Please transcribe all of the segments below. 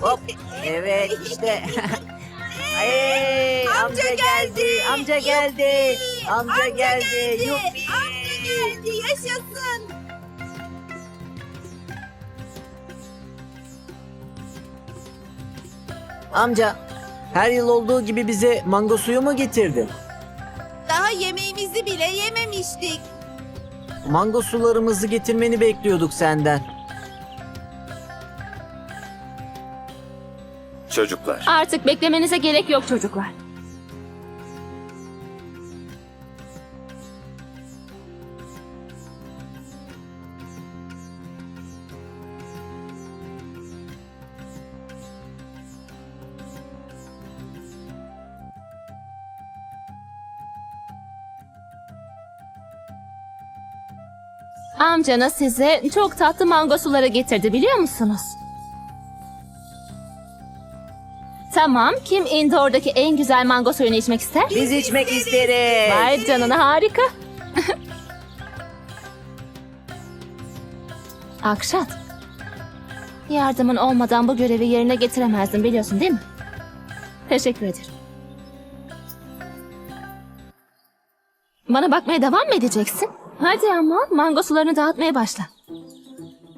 Hop. Evet işte. Hey, amca, geldi. Amca geldi. Amca geldi. Yuppi. geldi. Yaşasın. Amca her yıl olduğu gibi bize mango suyu mu getirdin? Daha yemeğimizi bile yememiştik. Mango sularımızı getirmeni bekliyorduk senden. Çocuklar, Artık beklemenize gerek yok çocuklar. Amcanız size çok tatlı mango suları getirdi biliyor musunuz? Tamam, kim indoor'daki en güzel mango suyunu içmek ister? Biz içmek isteriz. Vay canına harika. Akşat. Yardımın olmadan bu görevi yerine getiremezdim biliyorsun değil mi? Teşekkür ederim. Bana bakmaya devam mı edeceksin? Hadi ama mango sularını dağıtmaya başla.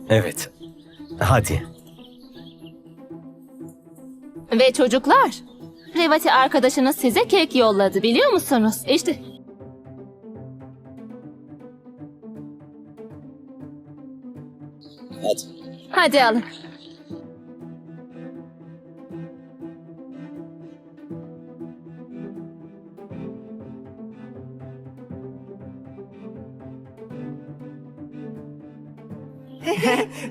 evet. Hadi. Ve çocuklar, Revati arkadaşınız size kek yolladı biliyor musunuz? İşte Hadi. hadi alın.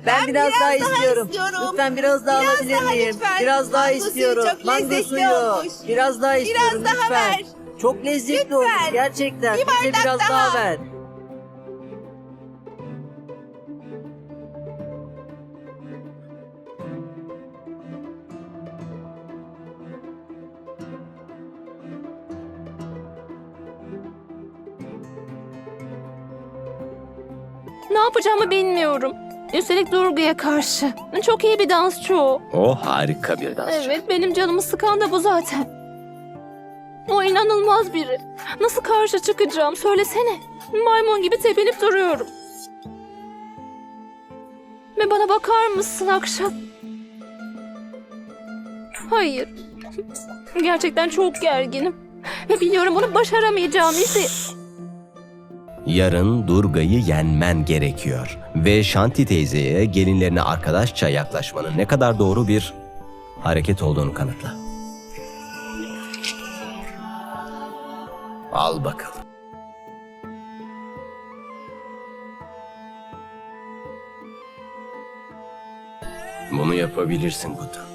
Ben, biraz, daha, istiyorum. istiyorum. Lütfen biraz daha Biraz alabilir daha miyim? lütfen. Biraz daha Mango suyu istiyorum. çok Mango suyu. olmuş. Biraz daha istiyorum daha lütfen. ver. Çok lezzetli Lütfen. olmuş gerçekten. Bir Bize bardak biraz daha. daha. ver. Ne yapacağımı bilmiyorum. Üstelik Durgu'ya karşı. Çok iyi bir dansçı o. O harika bir dansçı. Evet benim canımı sıkan da bu zaten. O inanılmaz biri. Nasıl karşı çıkacağım söylesene. Maymun gibi tepinip duruyorum. Ve bana bakar mısın akşam? Hayır. Gerçekten çok gerginim. Ve biliyorum bunu başaramayacağım işte. Yarın Durga'yı yenmen gerekiyor. Ve Shanti teyzeye gelinlerine arkadaşça yaklaşmanın ne kadar doğru bir hareket olduğunu kanıtla. Al bakalım. Bunu yapabilirsin Buddha.